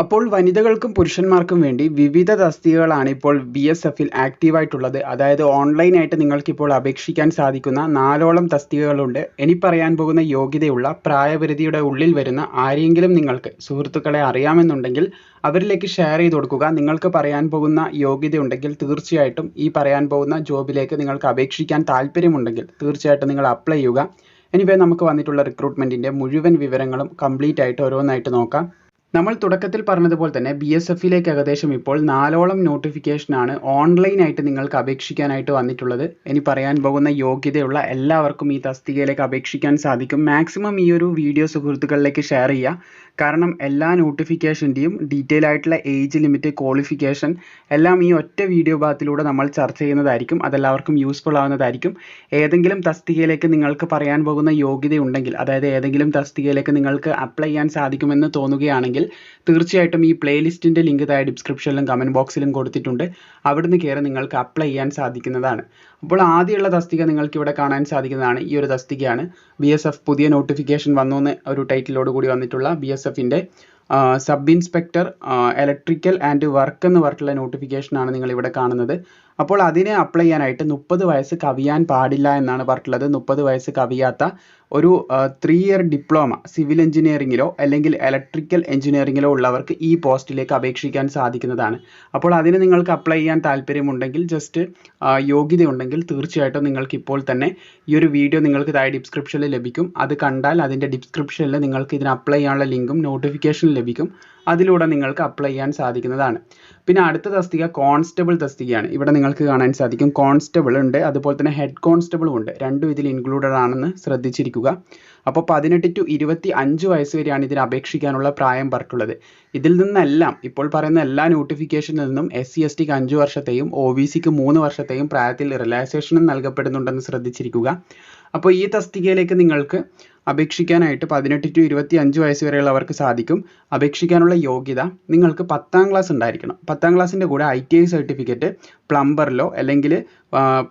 അപ്പോൾ വനിതകൾക്കും പുരുഷന്മാർക്കും വേണ്ടി വിവിധ തസ്തികകളാണ് ഇപ്പോൾ ബി എസ് എഫിൽ ആക്റ്റീവായിട്ടുള്ളത്. അതായത് ഓൺലൈനായിട്ട് നിങ്ങൾക്കിപ്പോൾ അപേക്ഷിക്കാൻ സാധിക്കുന്ന നാലോളം തസ്തികകളുണ്ട്. ഇനി പറയാൻ പോകുന്ന യോഗ്യതയുള്ള പ്രായപരിധിയുടെ ഉള്ളിൽ വരുന്ന ആരെങ്കിലും നിങ്ങൾക്ക് സുഹൃത്തുക്കളെ അറിയാമെന്നുണ്ടെങ്കിൽ അവരിലേക്ക് ഷെയർ ചെയ്ത് കൊടുക്കുക. നിങ്ങൾക്ക് പറയാൻ പോകുന്ന യോഗ്യതയുണ്ടെങ്കിൽ തീർച്ചയായിട്ടും ഈ പറയാൻ പോകുന്ന ജോബിലേക്ക് നിങ്ങൾക്ക് അപേക്ഷിക്കാൻ താല്പര്യമുണ്ടെങ്കിൽ തീർച്ചയായിട്ടും നിങ്ങൾ അപ്ലൈ ചെയ്യുക. എനിവേ നമുക്ക് വന്നിട്ടുള്ള റിക്രൂട്ട്മെന്റിന്റെ മുഴുവൻ വിവരങ്ങളും കംപ്ലീറ്റ് ആയിട്ട് ഓരോന്നായിട്ട് നോക്കാം. നമ്മൾ തുടക്കത്തിൽ പറഞ്ഞതുപോലെ തന്നെ ബി എസ് എഫിലേക്ക് ഏകദേശം ഇപ്പോൾ നാലോളം നോട്ടിഫിക്കേഷനാണ് ഓൺലൈനായിട്ട് നിങ്ങൾക്ക് അപേക്ഷിക്കാനായിട്ട് വന്നിട്ടുള്ളത്. ഇനി പറയാൻ പോകുന്ന യോഗ്യതയുള്ള എല്ലാവർക്കും ഈ തസ്തികയിലേക്ക് അപേക്ഷിക്കാൻ സാധിക്കും. മാക്സിമം ഈ ഒരു വീഡിയോ സുഹൃത്തുക്കളിലേക്ക് ഷെയർ ചെയ്യുക. കാരണം എല്ലാ നോട്ടിഫിക്കേഷന്റെയും ഡീറ്റെയിൽ ആയിട്ടുള്ള ഏജ് ലിമിറ്റ് ക്വാളിഫിക്കേഷൻ എല്ലാം ഈ ഒറ്റ വീഡിയോ ഭാഗത്തിലൂടെ നമ്മൾ ചർച്ച ചെയ്യുന്നതായിരിക്കും. അതെല്ലാവർക്കും യൂസ്ഫുൾ ആവുന്നതായിരിക്കും. ഏതെങ്കിലും തസ്തികയിലേക്ക് നിങ്ങൾക്ക് പറയാൻ പോകുന്ന യോഗ്യതയുണ്ടെങ്കിൽ അതായത് ഏതെങ്കിലും തസ്തികയിലേക്ക് നിങ്ങൾക്ക് അപ്ലൈ ചെയ്യാൻ സാധിക്കുമെന്ന് തോന്നുകയാണെങ്കിൽ തീർച്ചയായിട്ടും ഈ പ്ലേലിസ്റ്റിന്റെ ലിങ്ക് താഴെ ഡിസ്ക്രിപ്ഷനിലും കമന്റ് ബോക്സിലും കൊടുത്തിട്ടുണ്ട്. അവിടുന്ന് കയറി നിങ്ങൾക്ക് അപ്ലൈ ചെയ്യാൻ സാധിക്കുന്നതാണ്. അപ്പോൾ ആദ്യമുള്ള തസ്തിക നിങ്ങൾക്ക് ഇവിടെ കാണാൻ സാധിക്കുന്നതാണ് ഈ ഒരു തസ്തികയാണ്. ബി പുതിയ നോട്ടിഫിക്കേഷൻ വന്നു എന്ന് ഒരു ടൈറ്റിലോട് കൂടി വന്നിട്ടുള്ള ബി എസ് എഫിന്റെ sub inspector electrical and work എന്ന് പറഞ്ഞിട്ടുള്ള നോട്ടിഫിക്കേഷനാണ് നിങ്ങൾ ഇവിടെ കാണുന്നത്. അപ്പോൾ അതിനെ അപ്ലൈ ചെയ്യാനായിട്ട് മുപ്പത് വയസ്സ് കവിയാൻ പാടില്ല എന്നാണ് പറഞ്ഞിട്ടുള്ളത്. മുപ്പത് വയസ്സ് കവിയാത്ത ഒരു ത്രീ ഇയർ ഡിപ്ലോമ സിവിൽ എഞ്ചിനീയറിങ്ങിലോ അല്ലെങ്കിൽ ഇലക്ട്രിക്കൽ എഞ്ചിനീയറിങ്ങിലോ ഉള്ളവർക്ക് ഈ പോസ്റ്റിലേക്ക് അപേക്ഷിക്കാൻ സാധിക്കുന്നതാണ്. അപ്പോൾ അതിന് നിങ്ങൾക്ക് അപ്ലൈ ചെയ്യാൻ താല്പര്യമുണ്ടെങ്കിൽ ജസ്റ്റ് യോഗ്യതയുണ്ടെങ്കിൽ തീർച്ചയായിട്ടും നിങ്ങൾക്ക് ഇപ്പോൾ തന്നെ ഈ ഒരു വീഡിയോ നിങ്ങൾക്ക് താഴെ ഡിസ്ക്രിപ്ഷനിൽ ലഭിക്കും. അത് കണ്ടാൽ അതിന്റെ ഡിസ്ക്രിപ്ഷനിൽ നിങ്ങൾക്ക് ഇതിന് അപ്ലൈ ചെയ്യാനുള്ള ലിങ്കും നോട്ടിഫിക്കേഷൻ ലഭിക്കും. അതിലൂടെ നിങ്ങൾക്ക് അപ്ലൈ ചെയ്യാൻ സാധിക്കുന്നതാണ്. പിന്നെ അടുത്ത തസ്തിക കോൺസ്റ്റബിൾ തസ്തികയാണ്. ഇവിടെ നിങ്ങൾക്ക് കാണാൻ സാധിക്കും. കോൺസ്റ്റബിൾ ഉണ്ട്. അതുപോലെ തന്നെ ഹെഡ് കോൺസ്റ്റബിളും ഉണ്ട്. രണ്ടും ഇതിൽ ഇൻക്ലൂഡഡ് ആണെന്ന് ശ്രദ്ധിച്ചിരിക്കുക. അപ്പോൾ പതിനെട്ട് ടു ഇരുപത്തി അഞ്ച് വയസ്സ് വരെയാണ് ഇതിന് അപേക്ഷിക്കാനുള്ള പ്രായം പറഞ്ഞിട്ടുള്ളത് ഇതിൽ നിന്നെല്ലാം ഇപ്പോൾ പറയുന്ന എല്ലാ നോട്ടിഫിക്കേഷനിൽ നിന്നും എസ് സി എസ് ടിക്ക് അഞ്ച് വർഷത്തെയും ഒ ബി സിക്ക് മൂന്ന് വർഷത്തെയും പ്രായത്തിൽ റിലാക്സേഷനും നൽകപ്പെടുന്നുണ്ടെന്ന് ശ്രദ്ധിച്ചിരിക്കുക. അപ്പോൾ ഈ തസ്തികയിലേക്ക് നിങ്ങൾക്ക് അപേക്ഷിക്കാനായിട്ട് പതിനെട്ട് ടു ഇരുപത്തി അഞ്ച് വയസ്സ് വരെയുള്ളവർക്ക് സാധിക്കും. അപേക്ഷിക്കാനുള്ള യോഗ്യത നിങ്ങൾക്ക് പത്താം ക്ലാസ് ഉണ്ടായിരിക്കണം. പത്താം ക്ലാസ്സിന്റെ കൂടെ ഐ ടി ഐ സർട്ടിഫിക്കറ്റ് പ്ലംബറിലോ അല്ലെങ്കിൽ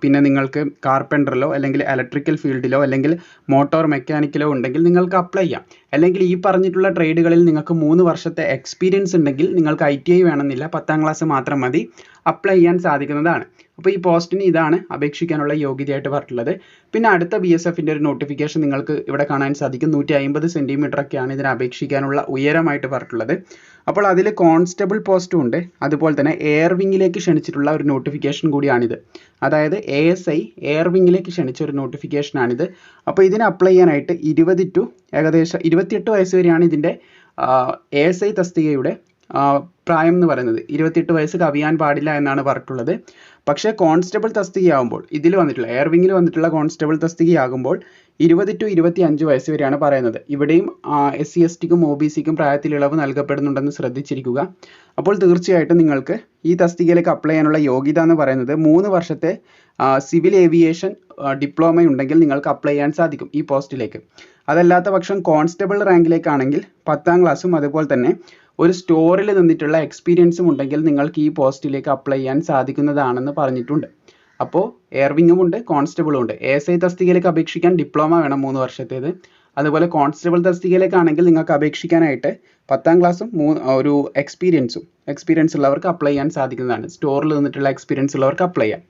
പിന്നെ നിങ്ങൾക്ക് കാർപ്പന്ററിലോ അല്ലെങ്കിൽ ഇലക്ട്രിക്കൽ ഫീൽഡിലോ അല്ലെങ്കിൽ മോട്ടോർ മെക്കാനിക്കിലോ ഉണ്ടെങ്കിൽ നിങ്ങൾക്ക് അപ്ലൈ ചെയ്യാം. അല്ലെങ്കിൽ ഈ പറഞ്ഞിട്ടുള്ള ട്രേഡുകളിൽ നിങ്ങൾക്ക് മൂന്ന് വർഷത്തെ എക്സ്പീരിയൻസ് ഉണ്ടെങ്കിൽ നിങ്ങൾക്ക് ഐ ടി ഐ വേണമെന്നില്ല. പത്താം ക്ലാസ് മാത്രം മതി. അപ്ലൈ ചെയ്യാൻ സാധിക്കുന്നതാണ്. അപ്പോൾ ഈ പോസ്റ്റിന് ഇതാണ് അപേക്ഷിക്കാനുള്ള യോഗ്യതയായിട്ട് പറഞ്ഞിട്ടുള്ളത്. പിന്നെ അടുത്ത ബി എസ് എഫിന്റെ ഒരു നോട്ടിഫിക്കേഷൻ നിങ്ങൾക്ക് ഇവിടെ കാണാൻ സാധിക്കും നൂറ്റി അമ്പത് സെന്റിമീറ്ററൊക്കെയാണ് ഇതിന് അപേക്ഷിക്കാനുള്ള ഉയരമായിട്ട് പറഞ്ഞിട്ടുള്ളത്. അപ്പോൾ അതിൽ കോൺസ്റ്റബിൾ പോസ്റ്റും ഉണ്ട്. അതുപോലെ തന്നെ എയർ വിങ്ങിലേക്ക് ക്ഷണിച്ചിട്ടുള്ള ഒരു നോട്ടിഫിക്കേഷൻ കൂടിയാണിത്. അതായത് എ എസ് ഐ എയർ വിങ്ങിലേക്ക് ക്ഷണിച്ച ഒരു നോട്ടിഫിക്കേഷനാണിത് അപ്പോൾ ഇതിന് അപ്ലൈ ചെയ്യാനായിട്ട് ഇരുപത് ടു ഏകദേശം ഇരുപത്തിയെട്ട് വയസ്സ് വരെയാണ് ഇതിന്റെ എ എസ് ഐ തസ്തികയുടെ പ്രായം എന്ന് പറയുന്നത്. ഇരുപത്തിയെട്ട് വയസ്സ് കവിയാൻ പാടില്ല എന്നാണ് പറഞ്ഞിട്ടുള്ളത്. പക്ഷേ കോൺസ്റ്റബിൾ തസ്തികയാകുമ്പോൾ ഇതിൽ വന്നിട്ടുള്ള എയർ വിങ്ങിൽ വന്നിട്ടുള്ള കോൺസ്റ്റബിൾ തസ്തികയാകുമ്പോൾ ഇരുപത് ടു ഇരുപത്തി അഞ്ച് വയസ്സ് വരെയാണ് പറയുന്നത്. ഇവിടെയും എസ് സി എസ് ടിക്കും ഒ ബി സിക്കും പ്രായത്തിൽ ഇളവ് നൽകപ്പെടുന്നുണ്ടെന്ന് ശ്രദ്ധിച്ചിരിക്കുക. അപ്പോൾ തീർച്ചയായിട്ടും നിങ്ങൾക്ക് ഈ തസ്തികയിലേക്ക് അപ്ലൈ ചെയ്യാനുള്ള യോഗ്യത എന്ന് പറയുന്നത് മൂന്ന് വർഷത്തെ സിവിൽ ഏവിയേഷൻ ഡിപ്ലോമ ഉണ്ടെങ്കിൽ നിങ്ങൾക്ക് അപ്ലൈ ചെയ്യാൻ സാധിക്കും ഈ പോസ്റ്റിലേക്ക്. അതല്ലാത്ത പക്ഷം കോൺസ്റ്റബിൾ റാങ്കിലേക്കാണെങ്കിൽ പത്താം ക്ലാസ്സും അതുപോലെ തന്നെ ഒരു സ്റ്റോറിൽ നിന്നിട്ടുള്ള എക്സ്പീരിയൻസും ഉണ്ടെങ്കിൽ നിങ്ങൾക്ക് ഈ പോസ്റ്റിലേക്ക് അപ്ലൈ ചെയ്യാൻ സാധിക്കുന്നതാണെന്ന് പറഞ്ഞിട്ടുണ്ട്. അപ്പോൾ എയർവിങ്ങും ഉണ്ട് കോൺസ്റ്റബിളും ഉണ്ട്. എസ് ഐ തസ്തികയിലേക്ക് അപേക്ഷിക്കാൻ ഡിപ്ലോമ വേണം മൂന്ന് വർഷത്തേത്. അതുപോലെ കോൺസ്റ്റബിൾ തസ്തികയിലേക്കാണെങ്കിൽ നിങ്ങൾക്ക് അപേക്ഷിക്കാനായിട്ട് പത്താം ക്ലാസ്സും മൂന്ന് ഒരു എക്സ്പീരിയൻസും എക്സ്പീരിയൻസ് ഉള്ളവർക്ക് അപ്ലൈ ചെയ്യാൻ സാധിക്കുന്നതാണ്. സ്റ്റോറിൽ നിന്നിട്ടുള്ള എക്സ്പീരിയൻസ് ഉള്ളവർക്ക് അപ്ലൈ ചെയ്യാം.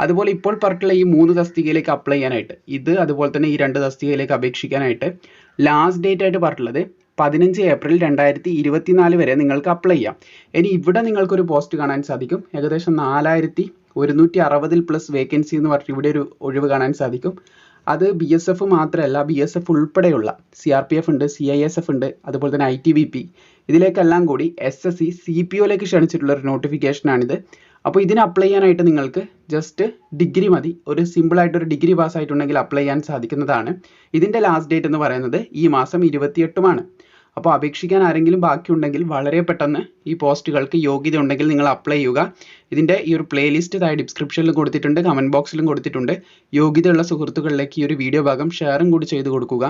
അതുപോലെ ഇപ്പോൾ പറഞ്ഞിട്ടുള്ള ഈ മൂന്ന് തസ്തികയിലേക്ക് അപ്ലൈ ചെയ്യാനായിട്ട് ഇത് അതുപോലെ തന്നെ ഈ രണ്ട് തസ്തികയിലേക്ക് അപേക്ഷിക്കാനായിട്ട് ലാസ്റ്റ് ഡേറ്റ് ആയിട്ട് പറഞ്ഞിട്ടുള്ളത് പതിനഞ്ച് ഏപ്രിൽ രണ്ടായിരത്തി ഇരുപത്തിനാല് വരെ നിങ്ങൾക്ക് അപ്ലൈ ചെയ്യാം. ഇനി ഇവിടെ നിങ്ങൾക്കൊരു പോസ്റ്റ് കാണാൻ സാധിക്കും. ഏകദേശം നാലായിരത്തി ഒരുന്നൂറ്റി അറുപതിൽ പ്ലസ് വേക്കൻസി എന്ന് പറഞ്ഞിട്ട് ഇവിടെ ഒരു ഒഴിവ് കാണാൻ സാധിക്കും. അത് ബി എസ് എഫ് മാത്രമല്ല ബി എസ് എഫ് ഉൾപ്പെടെയുള്ള സി ആർ പി എഫ് ഉണ്ട് സി ഐ എസ് എഫ് ഉണ്ട് അതുപോലെ തന്നെ ഐ ടി ബി പി ഇതിലേക്കെല്ലാം കൂടി S S C C P ഒയിലേക്ക് ക്ഷണിച്ചിട്ടുള്ള ഒരു നോട്ടിഫിക്കേഷനാണിത് അപ്പോൾ ഇതിന് അപ്ലൈ ചെയ്യാനായിട്ട് നിങ്ങൾക്ക് ജസ്റ്റ് ഡിഗ്രി മതി. ഒരു സിമ്പിളായിട്ട് ഒരു ഡിഗ്രി പാസ് ആയിട്ടുണ്ടെങ്കിൽ അപ്ലൈ ചെയ്യാൻ സാധിക്കുന്നതാണ്. ഇതിന്റെ ലാസ്റ്റ് ഡേറ്റ് എന്ന് പറയുന്നത് ഈ മാസം ഇരുപത്തിയെട്ടുമാണ്. അപ്പോൾ അപേക്ഷിക്കാൻ ആരെങ്കിലും ബാക്കിയുണ്ടെങ്കിൽ വളരെ പെട്ടെന്ന് ഈ പോസ്റ്റുകൾക്ക് യോഗ്യത ഉണ്ടെങ്കിൽ നിങ്ങൾ അപ്ലൈ ചെയ്യുക. ഇതിന്റെ ഈ ഒരു പ്ലേലിസ്റ്റ് താഴെ ഡിസ്ക്രിപ്ഷനിൽ കൊടുത്തിട്ടുണ്ട് കമന്റ് ബോക്സിലും കൊടുത്തിട്ടുണ്ട്. യോഗ്യതയുള്ള സുഹൃത്തുക്കളിലേക്ക് ഈ ഒരു വീഡിയോ ഭാഗം ഷെയറും കൂടി ചെയ്തു കൊടുക്കുക.